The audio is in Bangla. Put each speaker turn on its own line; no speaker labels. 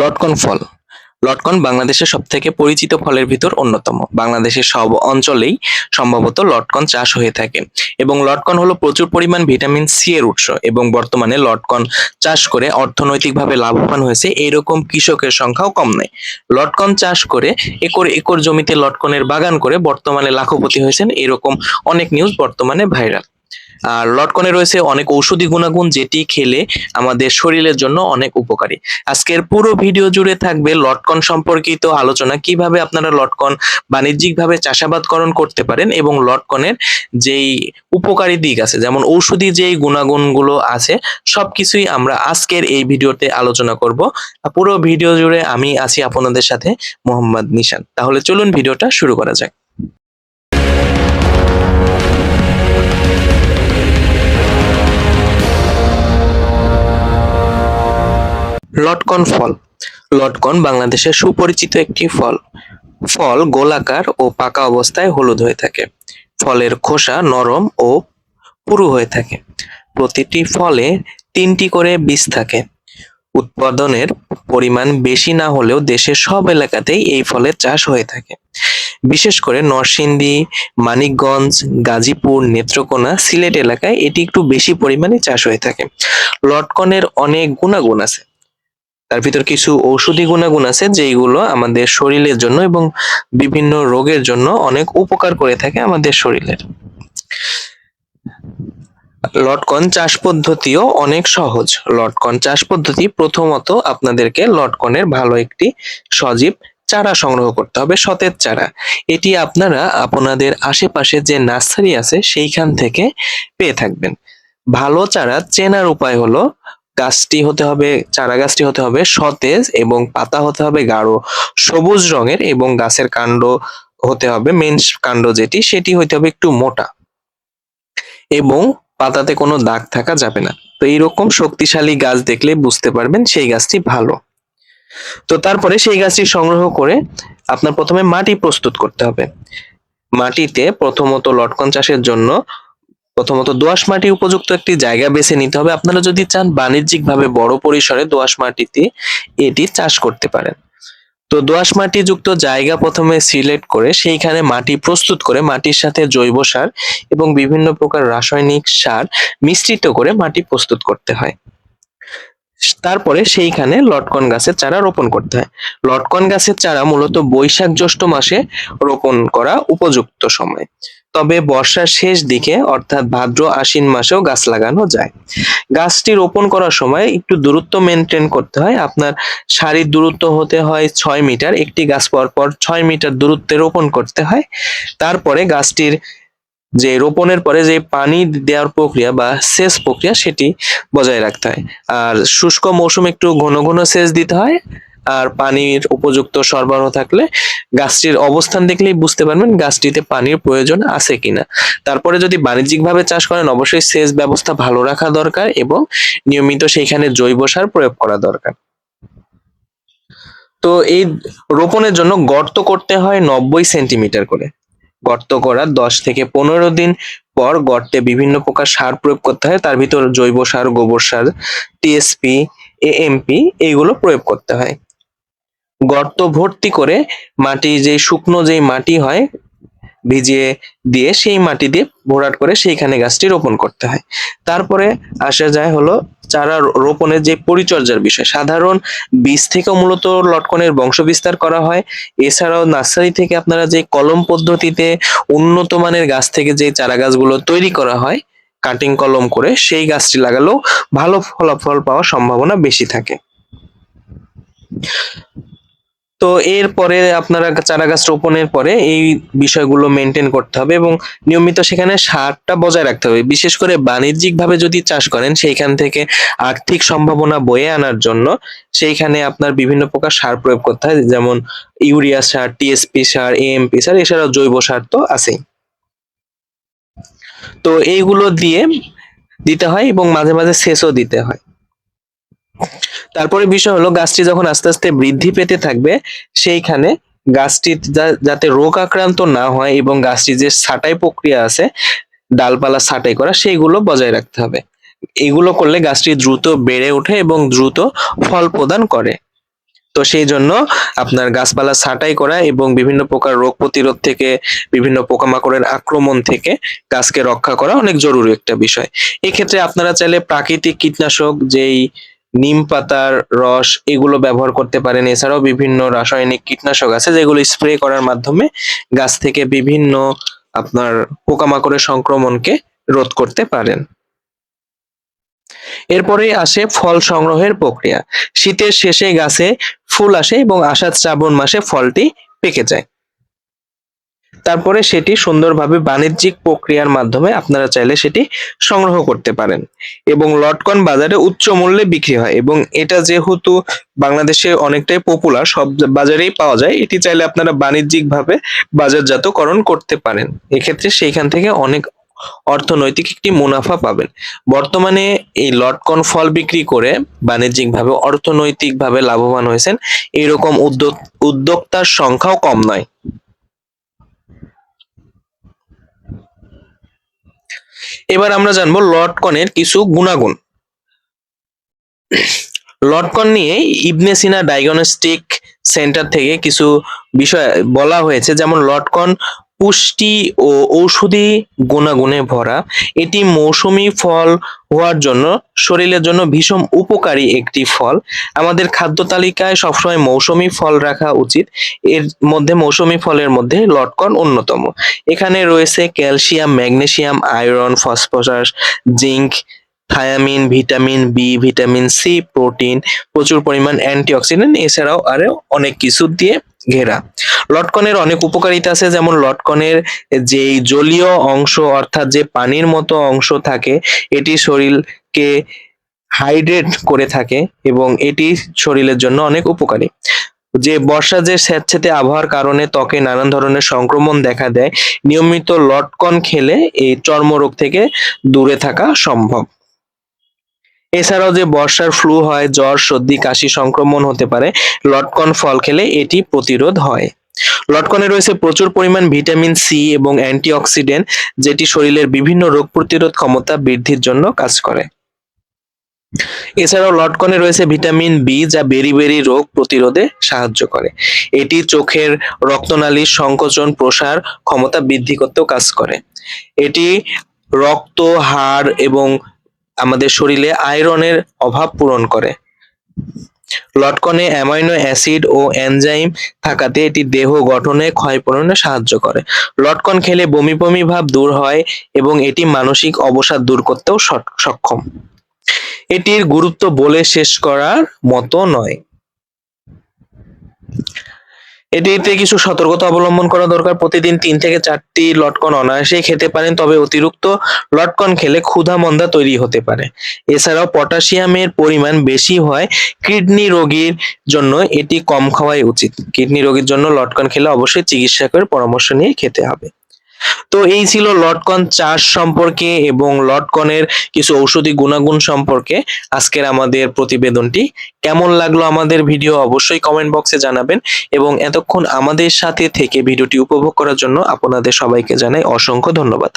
লটকন ফল। লটকন বাংলাদেশের সবথেকে পরিচিত ফলের ভিতর অন্যতম। বাংলাদেশের সব অঞ্চলেই সম্ভবত লটকন চাষ হয়ে থাকে এবং লটকন হলো প্রচুর পরিমাণ ভিটামিন সি এর উৎস এবং বর্তমানে লটকন চাষ করে অর্থনৈতিকভাবে লাভবান হয়েছে। এরকম কৃষকের সংখ্যাও কম নয়। লটকন চাষ করে একর একর জমিতে লটকনের বাগান করে বর্তমানে লাখপতি হয়েছেন। এরকম অনেক নিউজ বর্তমানে ভাইরাল আর লটকনে রয়েছে অনেক ঔষধি গুণাগুণ যেটি খেলে আমাদের শরীরের জন্য অনেক উপকারী। আজকের পুরো ভিডিও জুড়ে থাকবে লটকন সম্পর্কিত আলোচনা, কীভাবে আপনারা লটকন বাণিজ্যিকভাবে চাষাবাদকরণ করতে পারেন এবং লটকনের যেই উপকারী দিক আছে, যেমন ঔষধি যেই গুণাগুণগুলো আছে, সবকিছুই আমরা আজকের এই ভিডিওতে আলোচনা করব। পুরো ভিডিও জুড়ে আমি আছি আপনাদের সাথে মোহাম্মদ নিশান। তাহলে চলুন ভিডিওটা শুরু করা যাক। লটকন ফল। লটকন বাংলাদেশের সুপরিচিত একটি ফল। ফল গোলাকার ও পাকা অবস্থায় হলুদ হয়ে থাকে। ফলের খোসা নরম ও পুরু হয়ে থাকে। প্রতিটি ফলে তিনটি করে বীজ থাকে। উৎপাদনের পরিমাণ বেশি না হলেও দেশের সব এলাকাতেই এই ফলের চাষ হয়ে থাকে। বিশেষ করে নরসিংদী, মানিকগঞ্জ, গাজীপুর, নেত্রকোনা, সিলেট এলাকায় এটি একটু বেশি পরিমাণে চাষ হয়ে থাকে। লটকনের অনেক গুণাগুণ আছে। তার ভিতর কিছু ঔষধি গুণাগুণ আছে, যেইগুলো আমাদের শরীরের জন্য এবং বিভিন্ন রোগের জন্য অনেক উপকার করে থাকে আমাদের শরীরের। লটকন চাষ পদ্ধতিও অনেক সহজ। লটকন চাষ পদ্ধতি প্রথমত আপনাদেরকে লটকনের ভালো একটি সজীব চারা সংগ্রহ করতে হবে, সতেজ চারা। এটি আপনারা আপনাদের আশেপাশে যে নার্সারি আছে, সেইখান থেকে পেয়ে থাকবেন। ভালো চারা চেনার উপায় হলো গাছটি হতে হবে, চারা গাছটি হতে হবে সতেজ এবং পাতা হতে হবে গাঢ় সবুজ রঙের এবং গাছের কাণ্ড হতে হবে মেন কাণ্ড যেটি, সেটি হতে হবে একটু মোটা এবং পাতাতে কোনো দাগ থাকা যাবে না। তো এইরকম শক্তিশালী গাছ দেখলে বুঝতে পারবেন সেই গাছটি ভালো। তো তারপরে সেই গাছটি সংগ্রহ করে আপনার প্রথমে মাটি প্রস্তুত করতে হবে। মাটিতে প্রথমত লটকন চাষের জন্য প্রথমত দোআঁশ মাটি উপযুক্ত একটি জায়গা বেছে নিতে হবে। আপনারা যদি চান বাণিজ্যিকভাবে বড় পরিসরে দোআঁশ মাটিতে এটি চাষ করতে পারেন। তো দোআঁশ মাটি যুক্ত জায়গা প্রথমে সিলেক্ট করে সেইখানে মাটি প্রস্তুত করে মাটির সাথে জৈব সার এবং বিভিন্ন প্রকার রাসায়নিক সার মিশ্রিত করে মাটি প্রস্তুত করতে হয়। তারপরে সেইখানে লটকন গাছের চারা রোপণ করতে হয়। লটকন গাছের চারা মূলত বৈশাখ জ্যৈষ্ঠ মাসে রোপণ করা উপযুক্ত সময়। তবে বর্ষার শেষ দিকে, অর্থাৎ ভাদ্র আশ্বিন মাসেও গাছ লাগানো যায়। গাছটি রোপণ করার সময় একটু দূরত্ব মেনটেন করতে হয়। আপনার সারির দূরত্ব হতে হয় ছয় মিটার, একটি গাছ পর পর ছয় মিটার দূরত্বে রোপণ করতে হয়। তারপরে গাছটির যে রোপণের পরে যে পানি দেওয়ার প্রক্রিয়া বা সেচ প্রক্রিয়া সেটি বজায় রাখতে হয়। আর শুষ্ক মৌসুমে একটু ঘন ঘন সেচ দিতে হয়। আর পানির উপযুক্ত সরবরাহ থাকলে গাছটির অবস্থান দেখলেই বুঝতে পারবেন গাছটিতে পানির প্রয়োজন আছে কিনা। তারপরে যদি বাণিজ্যিকভাবে চাষ করেন, অবশ্যই সেচ ব্যবস্থা ভালো রাখা দরকার এবং নিয়মিত সেইখানে জৈব সার প্রয়োগ করা দরকার। তো এই রোপণের জন্য গর্ত করতে হয় নব্বই সেন্টিমিটার করে। গর্ত করার দশ থেকে পনেরো দিন পর গর্তে বিভিন্ন প্রকার সার প্রয়োগ করতে হয়। তার ভিতর জৈব সার, গোবর সার টিএসপি এএমপি এইগুলো প্রয়োগ করতে হয়। গর্ত ভর্তি করে মাটি যে শুকনো যেই মাটি হয়, ভিজিয়ে দিয়ে সেই মাটি দিয়ে ভরাট করে সেইখানে গাছটি রোপণ করতে হয়। তারপরে আসা যায় হলো চারা রোপণের যে পরিচর্যার বিষয়। সাধারণ বীজ থেকে মূলত লটকনের বংশ বিস্তার করা হয়। এছাড়াও নার্সারি থেকে আপনারা যে কলম পদ্ধতিতে উন্নত মানের গাছ থেকে যে চারা গাছগুলো তৈরি করা হয়, কাটিং কলম করে সেই গাছটি লাগালেও ভালো ফলাফল পাওয়ার সম্ভাবনা বেশি থাকে। তো এরপরে আপনারা চারা গাছ রোপণের পরে এই বিষয়গুলো মেনটেন করতে হবে এবং নিয়মিত সেখানে সারটা বজায় রাখতে হবে। বিশেষ করে বাণিজ্যিকভাবে যদি চাষ করেন, সেইখান থেকে আর্থিক সম্ভাবনা বয়ে আনার জন্য সেইখানে আপনার বিভিন্ন প্রকার সার প্রয়োগ করতে হয়, যেমন ইউরিয়া সার, টিএসপি সার, এএমপি সার, এছাড়াও জৈব সার তো আছেই। তো এইগুলো দিয়ে দিতে হয় এবং মাঝে মাঝে সেচও দিতে হয়। তারপরে বিষয় হলো গাছটি যখন আস্তে আস্তে বৃদ্ধি পেতে থাকবে, সেইখানে গাছটি যাতে রোগ আক্রান্ত না হয় এবং গাছটি যে ছাঁটাই প্রক্রিয়া আছে, ডালপালা ছাঁটাই করা, সেইগুলো বজায় রাখতে হবে। এগুলো করলে গাছটি দ্রুত বেড়ে ওঠে এবং দ্রুত ফল প্রদান করে। তো সেই জন্য আপনার গাছপালা ছাঁটাই করা এবং বিভিন্ন প্রকার রোগ প্রতিরোধ থেকে, বিভিন্ন পোকামাকড়ের আক্রমণ থেকে গাছকে রক্ষা করা অনেক জরুরি একটা বিষয়। এক্ষেত্রে আপনারা চাইলে প্রাকৃতিক কীটনাশক, যেই নিম পাতার রস এগুলো ব্যবহার করতে পারেন। এছাড়াও বিভিন্ন রাসায়নিক কীটনাশক আছে যেগুলো স্প্রে করার মাধ্যমে গাছ থেকে বিভিন্ন আপনার পোকামাকড়ের সংক্রমণকে রোধ করতে পারেন। এরপরে আসে ফল সংগ্রহের প্রক্রিয়া। শীতের শেষে গাছে ফুল আসে এবং আষাঢ় শ্রাবণ মাসে ফলটি পেকে যায়। তারপরে সেটি সুন্দরভাবে বাণিজ্যিক প্রক্রিয়ার মাধ্যমে আপনারা চাইলে সেটি সংগ্রহ করতে পারেন। এবং লটকন বাজারে উচ্চ মূল্যে বিক্রি হয় এবং এটা যেহেতু বাংলাদেশে অনেকটাই পপুলার সব বাজারেই পাওয়া যায়, এটি চাইলে আপনারা বাণিজ্যিকভাবে বাজারজাতকরণ করতে পারেন। এক্ষেত্রে সেইখান থেকে অনেক অর্থনৈতিক একটি মুনাফা পাবেন। বর্তমানে এই লটকন ফল বিক্রি করে বাণিজ্যিকভাবে, অর্থনৈতিকভাবে লাভবান হয়েছেন। এরকম উদ্যোক্তার সংখ্যাও কম নয়। এবার আমরা জানব লটকনের কিছু গুণাগুণ। লটকন নিয়ে ইবনে সিনা ডায়াগনস্টিক সেন্টার থেকে কিছু বিষয় বলা হয়েছে। যেমন লটকন পুষ্টি ও ঔষধি গুণাগুণে ভরা। এটি মৌসুমী ফল হওয়ার জন্য, শরীরের জন্য ভীষণ উপকারী একটি ফল। আমাদের খাদ্য তালিকায় সবসময় মৌসুমী ফল রাখা উচিত। এর মধ্যে মৌসুমী ফলের মধ্যে লটকন অন্যতম। এখানে রয়েছে calcium, magnesium, iron, phosphorus zinc thiamine vitamin B vitamin C protein প্রচুর পরিমাণ অ্যান্টিঅক্সিডেন্ট এছাড়াও আরও অনেক কিছু দিয়ে ঘেরা। লটকনের অনেক উপকারিতা আছে, যেমন লটকনের যেই জলীয় অংশ, অর্থাৎ যে পানির মতো অংশ থাকে, এটি শরীরকে হাইড্রেট করে থাকে এবং এটি শরীরের জন্য অনেক উপকারী। যে বর্ষা যে স্যাঁতসেঁতে আবহাওয়ার কারণে ত্বকে নানান ধরনের সংক্রমণ দেখা দেয়, নিয়মিত লটকন খেলে এই চর্মরোগ থেকে দূরে থাকা সম্ভব। এছাড়াও যে বর্ষার ফ্লু হয়, জ্বর, সর্দি, কাশি সংক্রমণ হতে পারে, লটকন ফল খেলে এটি প্রতিরোধ হয়। লটকনে রয়েছে প্রচুর পরিমাণ ভিটামিন সি এবং অ্যান্টিঅক্সিডেন্ট, যেটি শরীরের বিভিন্ন রোগ প্রতিরোধ ক্ষমতা বৃদ্ধির জন্য কাজ করে। এছাড়াও লটকনে রয়েছে ভিটামিন বি, যা বেরি বেরি রোগ প্রতিরোধে সাহায্য করে। এটি চোখের রক্তনালীর সংকোচন, প্রসার ক্ষমতা বৃদ্ধি করতেও কাজ করে। এটি রক্ত, হাড় এবং আমাদের শরীরে আয়রনের অভাব পূরণ করে। লটকনে অ্যামাইনো অ্যাসিড ও এনজাইম থাকাতে এটি দেহ গঠনে ক্ষয়পূরণে সাহায্য করে। লটকন খেলে বমি বমি ভাব দূর হয় এবং এটি মানসিক অবসাদ দূর করতেও সক্ষম। এটির গুরুত্ব বলে শেষ করার মতো নয়। এটিতে কিছু সতর্কতা অবলম্বন করা দরকার। প্রতিদিন তিন থেকে চারটি লটকন অনায়াসে খেতে পারেন, তবে অতিরিক্ত লটকন খেলে ক্ষুধা মন্দা তৈরি হতে পারে। এছাড়াও পটাশিয়ামের পরিমাণ বেশি হয় কিডনি রোগীর জন্য, এটি কম খাওয়াই উচিত। কিডনি রোগীর জন্য লটকন খেলে অবশ্যই চিকিৎসকের পরামর্শ নিয়ে খেতে হবে। তো এই ছিল লটকন চাষ সম্পর্কে এবং লটকনের কিছু ঔষধি গুণাগুণ সম্পর্কে আজকের আমাদের প্রতিবেদনটি। কেমন লাগল আমাদের ভিডিও অবশ্যই কমেন্ট বক্সে জানাবেন এবং এতক্ষণ আমাদের সাথে থেকে ভিডিওটি উপভোগ করার জন্য আপনাদের সবাইকে জানাই অসংখ্য ধন্যবাদ।